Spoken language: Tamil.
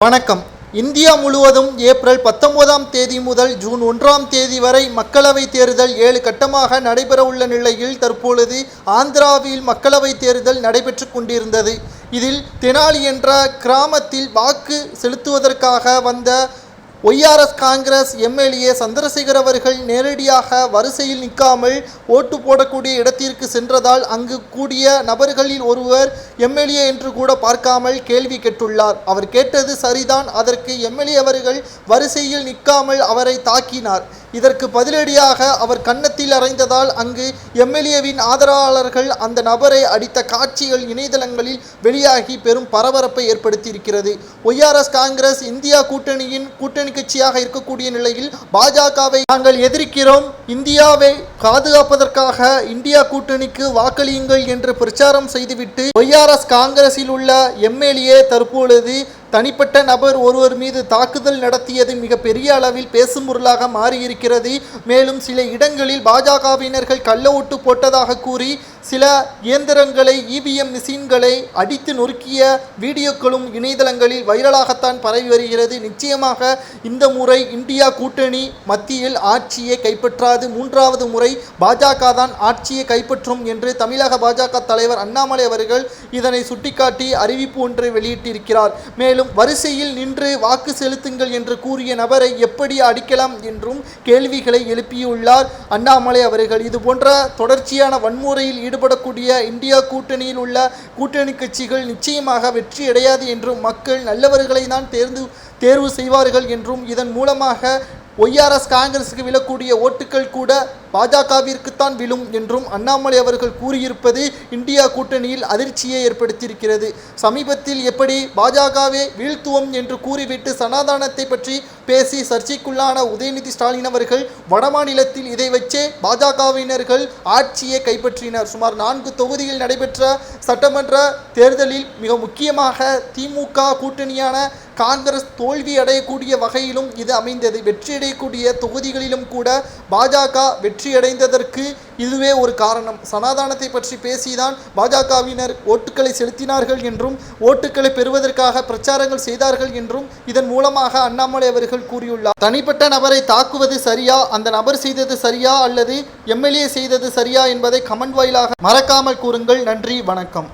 வணக்கம். இந்தியா முழுவதும் ஏப்ரல் பத்தொன்பதாம் தேதி முதல் ஜூன் ஒன்றாம் தேதி வரை மக்களவைத் தேர்தல் ஏழு கட்டமாக நடைபெறவுள்ள நிலையில் தற்பொழுது ஆந்திராவில் மக்களவைத் தேர்தல் நடைபெற்று கொண்டிருந்தது. இதில் தெனாலி என்ற கிராமத்தில் வாக்கு செலுத்துவதற்காக வந்த ஒய்ஆர்எஸ் காங்கிரஸ் எம்எல்ஏ சந்திரசேகர் அவர்கள் நேரடியாக வரிசையில் நிற்காமல் ஓட்டு போடக்கூடிய இடத்திற்கு சென்றதால் அங்கு கூடிய நபர்களில் ஒருவர் எம்எல்ஏ என்று கூட பார்க்காமல் கேள்வி கேட்டுள்ளார். அவர் கேட்டது சரிதான். அதற்கு எம்எல்ஏ அவர்கள் வரிசையில் நிற்காமல் அவரை தாக்கினார். இதற்கு பதிலடியாக அவர் கன்னத்தில் அறைந்ததால் அங்கு எம்எல்ஏவின் ஆதரவாளர்கள் அந்த நபரை அடித்த காட்சிகள் இணையதளங்களில் வெளியாகி பெரும் பரபரப்பை ஏற்படுத்தியிருக்கிறது. ஒய்ஆர்எஸ் காங்கிரஸ் இந்தியா கூட்டணியின் கூட்டணி கட்சியாக இருக்கக்கூடிய நிலையில் பாஜகவை நாங்கள் எதிர்க்கிறோம். இந்தியாவை பாதுகாப்பதற்காக இந்தியா கூட்டணிக்கு வாக்களியுங்கள் என்று பிரச்சாரம் செய்துவிட்டு ஒய்ஆர்எஸ் காங்கிரஸில் உள்ள எம்எல்ஏ தற்பொழுது தனிப்பட்ட நபர் ஒருவர் மீது தாக்குதல் நடத்தியது மிக பெரிய அளவில் பேசும் பொருளாக மாறியிருக்கிறது. மேலும் சில இடங்களில் பாஜகவினர்கள் கள்ள ஓட்டு போட்டதாக கூறி சில இயந்திரங்களை இவிஎம் மிஷின்களை அடித்து நொறுக்கிய வீடியோக்களும் இணையதளங்களில் வைரலாகத்தான் பரவி வருகிறது. நிச்சயமாக இந்த முறை இந்தியா கூட்டணி மத்தியில் ஆட்சியை கைப்பற்றாது. மூன்றாவது முறை பாஜக தான் ஆட்சியை கைப்பற்றும் என்று தமிழக பாஜக தலைவர் அண்ணாமலை அவர்கள் இதனை சுட்டிக்காட்டி அறிவிப்பு ஒன்றை வெளியிட்டிருக்கிறார். மேலும் வரிசையில் நின்று வாக்கு செலுத்துங்கள் என்று கூறிய நபரை எப்படி அடிக்கலாம் என்றும் கேள்விகளை எழுப்பியுள்ளார். அண்ணாமலை அவர்கள் இது போன்ற தொடர்ச்சியான வன்முறையில் ஈடுபடக்கூடிய இந்தியா கூட்டணியில் உள்ள கூட்டணி கட்சிகள் நிச்சயமாக வெற்றி அடையாது என்றும் மக்கள் நல்லவர்களை தான் தேர்ந்து தேர்வு செய்வார்கள் என்றும் இதன் மூலமாக ஒய்ஆர்எஸ் காங்கிரஸுக்கு விழக்கூடிய ஓட்டுகள் கூட பாஜகவிற்குத்தான் விழும் என்றும் அண்ணாமலை அவர்கள் கூறியிருப்பது இந்தியா கூட்டணியில் அதிர்ச்சியை ஏற்படுத்தியிருக்கிறது. சமீபத்தில் எப்படி பாஜகவே வீழ்த்துவோம் என்று கூறிவிட்டு சனாதானத்தை பற்றி பேசி சர்ச்சைக்குள்ளான உதயநிதி ஸ்டாலின் அவர்கள் வடமாநிலத்தில் இதை வச்சே பாஜகவினர்கள் ஆட்சியை கைப்பற்றினர். சுமார் நான்கு தொகுதியில் நடைபெற்ற சட்டமன்ற தேர்தலில் மிக முக்கியமாக திமுக கூட்டணியான காங்கிரஸ் தோல்வி அடையக்கூடிய வகையிலும் இது அமைந்தது. வெற்றியடையக்கூடிய தொகுதிகளிலும் கூட பாஜக வெற்றியடைந்ததற்கு இதுவே ஒரு காரணம். சனாதானத்தை பற்றி பேசிதான் பாஜகவினர் ஓட்டுக்களை செலுத்தினார்கள் என்றும் ஓட்டுக்களை பெறுவதற்காக பிரச்சாரங்கள் செய்தார்கள் என்றும் இதன் மூலமாக அண்ணாமலை அவர்கள் அவர்கள் கூறியுள்ளார். தனிப்பட்ட நபரை தாக்குவது சரியா? அந்த நபர் செய்தது சரியா? அல்லது எம்எல்ஏ செய்தது சரியா? என்பதை கமெண்ட் வாயிலாக மறக்காமல் கூறுங்கள். நன்றி வணக்கம்.